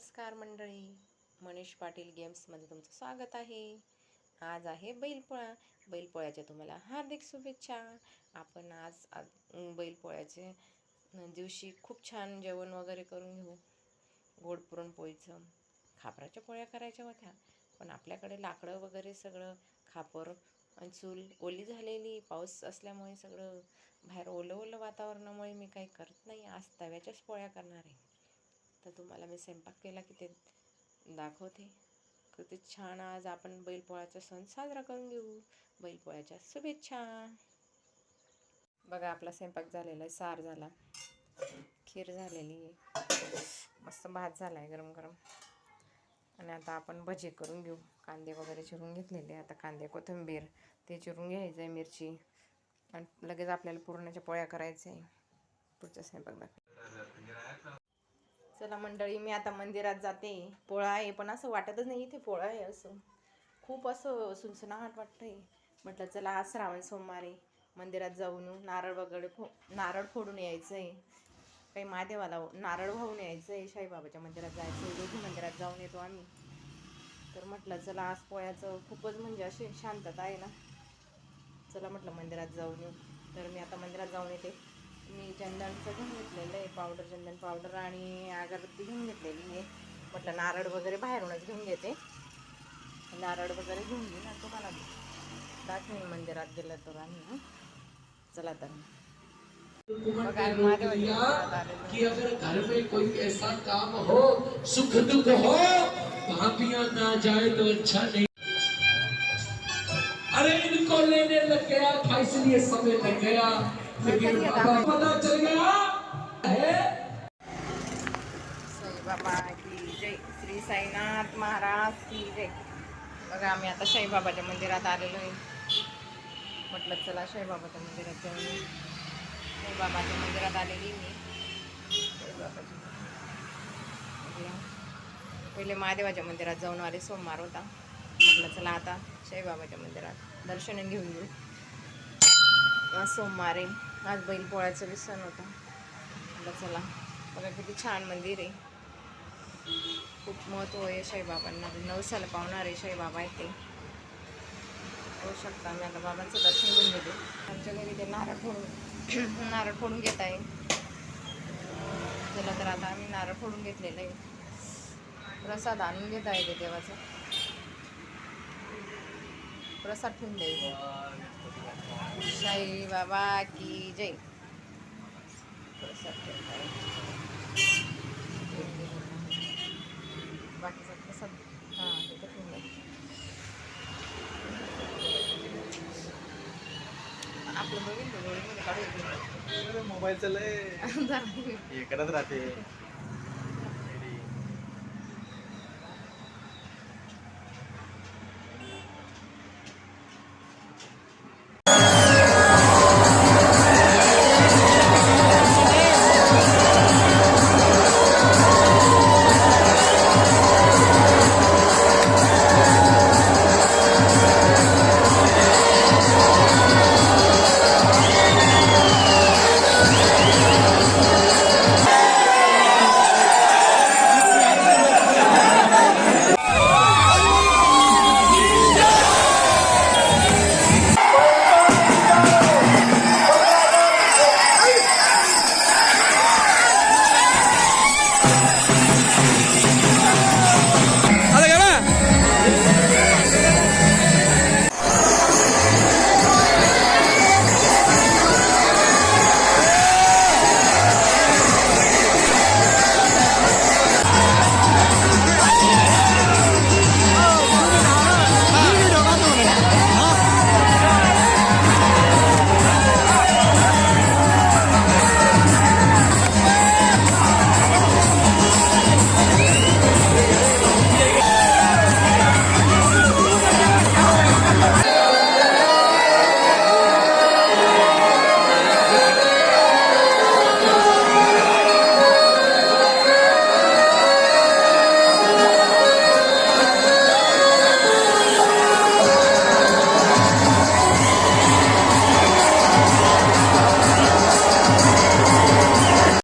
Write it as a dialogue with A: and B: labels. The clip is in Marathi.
A: नमस्कार मंडळी. मनीष पाटील गेम्समध्ये तुमचं स्वागत आहे. आज आहे बैलपोळा. बैलपोळ्याच्या तुम्हाला हार्दिक शुभेच्छा. आपण आज बैलपोळ्याचे दिवशी खूप छान जेवण वगैरे करून घेऊ. गोड पुरणपोळीचं. खापराच्या पोळ्या करायच्या होत्या. पण आपल्याकडे लाकडं वगैरे सगळं खापर आणि चूल ओली झालेली पाऊस असल्यामुळे सगळं बाहेर ओलं ओलं वातावरणामुळे मी काही करत नाही. आज तव्याच्याच पोळ्या करणार आहे. तर तुम्हाला मी स्वयंपाक केला की ते दाखवते. किती छान आज आपण बैलपोळ्याचा सण साजरा करून घेऊ. बैलपोळ्याच्या शुभेच्छा. बघा आपला स्वयंपाक झालेला आहे. सार झाला. खीर झालेली आहे. मस्त भात झाला आहे गरम गरम आणि आता आपण भजी करून घेऊ. कांदे वगैरे चिरून घेतलेले आता कांदे कोथिंबीर ते चिरून घ्यायचं आहे मिरची. आणि लगेच आपल्याला पुरणाच्या पोळ्या करायच्या आहे पुढचा स्वयंपाक दाखव. चला मंडळी मी आता मंदिरात जाते. पोळा आहे पण असं वाटतच नाही इथे पोळा आहे असं. खूप असं सुनसुनाट वाटतंय. म्हटलं चला आज श्रावण सोमवारी मंदिरात जाऊन येऊ. नारळ वगैरे फो नारळ फोडून यायचं आहे काही महादेवाला हो-, नारळ वाहून यायचं आहे साईबाबाच्या मंदिरात जायचं आहे दोघी मंदिरात जाऊन येतो आम्ही. तर म्हटलं चला आज पोळ्याचं खूपच म्हणजे अशी शांतता आहे ना. चला म्हटलं मंदिरात जाऊन येऊ. तर मी आता मंदिरात जाऊन येते. मी चंदनचं घेऊन घेतलेलं आहे पावडर चंदन पावडर आणि अगरबत्ती घेऊन घेतलेली आहे. म्हटलं नारळ वगैरे बाहेरूनच घेऊन घेते. नारळ वगैरे घेऊन घेईन आणि तुम्हाला. दाखवेन मंदिरात गेलं तर आम्ही हं. चला तर. बघा आम्ही महादेवाच्या मंदिरात आलेलो आहे.
B: कि अगर घर में कोई ऐसा काम हो सुख दुख हो भापियां ना जाए तो अच्छा नहीं। अरे इनको लेने लग गया था इसलिए समय लग गया। लेकिन पता चल गया है
A: की जय. श्री साईनाथ महाराज की जय. बघा आम्ही आता साईबाबाच्या मंदिरात आलेलो आहे. म्हटलं चला साईबाबाच्या मंदिरात जाऊन साईबाबाच्या मंदिरात आलेली मी. साईबाबाच्या पहिले महादेवाच्या मंदिरात जाऊन आले सोमवार होता. म्हटलं चला आता साईबाबाच्या मंदिरात दर्शन घेऊन येऊ. सोमवार आहे. आज बैलपोळ्याचं बी सण होता. म्हटलं चला. बघा किती छान मंदिर आहे. खूप महत्त्व आहे शाईबाबांना नवसाला पावणार आहे शाईबाबा आहेत ते होऊ शकता मी आता बाबांचं दर्शन घेऊन घेते आमच्या घरी ते नारळ फोडून नारळ फोडून घेत आहे. चला तर आता आम्ही नारळ फोडून घेतलेलं आहे. प्रसाद आणून घेत आहे ते देवाचा. प्रसाद ठेवून द्यायचा. साई बाबा की जय. बाकीचा प्रसाद हां तिथं ठेवून आपलं काढू
C: मोबाईलचं लय. हे करत राहते.